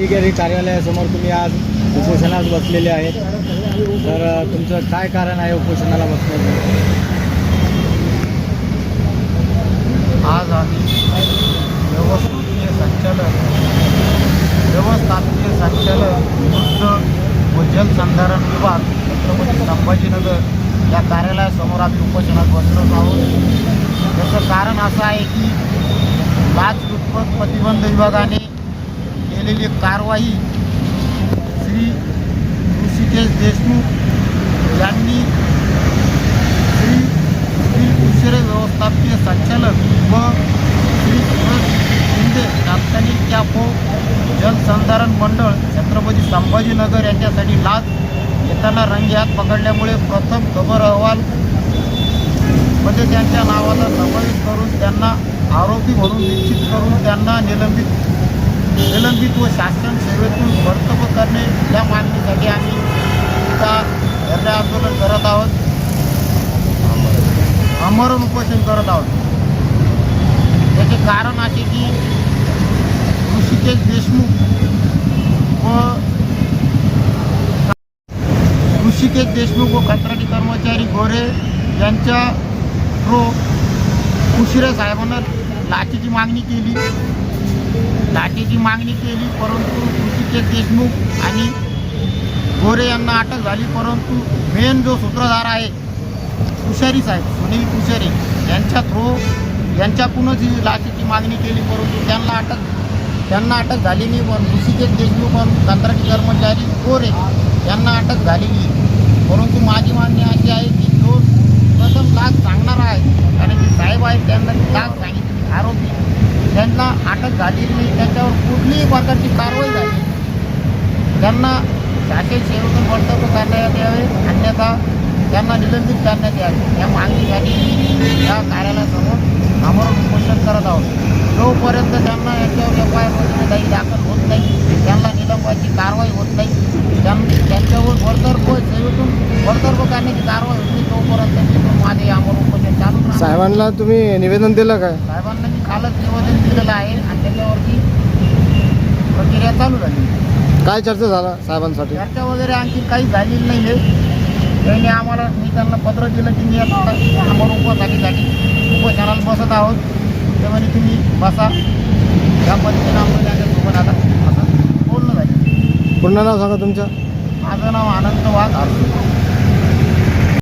अधिकारी कार्यालयासमोर तुम्ही आज उपोषणात बसलेले आहेत. तर तुमचं काय कारण आहे उपोषणाला बसण्याचं? आज आम्ही व्यवस्थापकीय संचालक व्यवस्थापकीय संचालक वृद्ध व जलसंधारण विभाग छत्रपती संभाजीनगर या कार्यालयासमोर आम्ही उपोषणात बसलो आहोत. त्याचं कारण असं आहे की लाच उत्पन्न प्रतिबंध विभागाने केलेली कारवाई श्री ऋषिकेश देशमुख यांनी श्री श्री उशिरे व्यवस्थापकीय संचालक व श्री सुरज शिंदे तात्कालिक कॅपो जलसंधारण मंडळ छत्रपती संभाजीनगर यांच्यासाठी लाच येताना रंगी हात पकडल्यामुळे प्रथम खबर अहवाल मध्ये त्यांच्या नावाला समावेश करून त्यांना आरोपी म्हणून निश्चित करून त्यांना निलंबित निलंबित व शासन सेवेतून कर्तव्य करणे या मागणीसाठी आम्ही आता धरणे आंदोलन करत आहोत. आमरण उपोषण करत आहोत. त्याचे कारण असे की ऋषिकेश देशमुख व ऋषिकेश देशमुख व कंत्राटी कर्मचारी गोरे यांच्या प्रो उशिरा साहेबांना लाचेची मागणी केली. लाटेची मागणी केली परंतु ऋषिकेश देशमुख आणि गोरे यांना अटक झाली परंतु मेन जो सूत्रधार आहे तुषारी साहेब सुनील तुषारी यांच्या थ्रू यांच्याकडूनच ही लाचेची मागणी केली परंतु त्यांना अटक त्यांना अटक झाली नाही पण ऋषिकेश देशमुख आणि कंत्राटी कर्मचारी गोरे यांना अटक झालेली नाही परंतु माझी मागणी अशी आहे की जो प्रथम लाच सांगणार आहे कारण की साहेब आहेत त्यांना लाच सांगितली त्यांना अटक झाली नाही त्यांच्यावर कुठलीही प्रकारची कारवाई झाली त्यांना शासकीय सेवेतून कर्तव्य करण्यात यावे अन्यथा त्यांना निलंबित करण्यात यावे. या मागणीसाठी या कार्यालयासमोर आम्हाला उपोषण करत आहोत. जोपर्यंत त्यांना याच्यावर एफ आय आर वगैरे काही दाखल होत नाही त्यांना निलंबाची कारवाई होत नाही त्यां त्यांच्यावर बडतर्फ सेवेतून बडतर्फ करण्याची कारवाई होत नाही तोपर्यंत मी तो माझे आमरण उपोषण चालू राहणार. साहेबांना तुम्ही निवेदन दिलं काय? साहेबांना मी कालच निवेदन दिलेलं आहे आणि त्याच्यावरती प्रक्रिया चालू झाली. काय चर्चा झाला साहेबांसाठी? चर्चा वगैरे आणखी काही झालेली नाही आहे. त्यांनी आम्हाला मी त्यांना पत्र दिलं की मी आता आम्हाला उपवासासाठी उपोषणाला बसत आहोत. ते म्हणे तुम्ही बसा. या पद्धतीनं आम्हाला त्यांच्यासोबत आता असं बोलणं झालं. पूर्ण नाव सांगा तुमचं. माझं नाव आनंद वाघ आरसूळ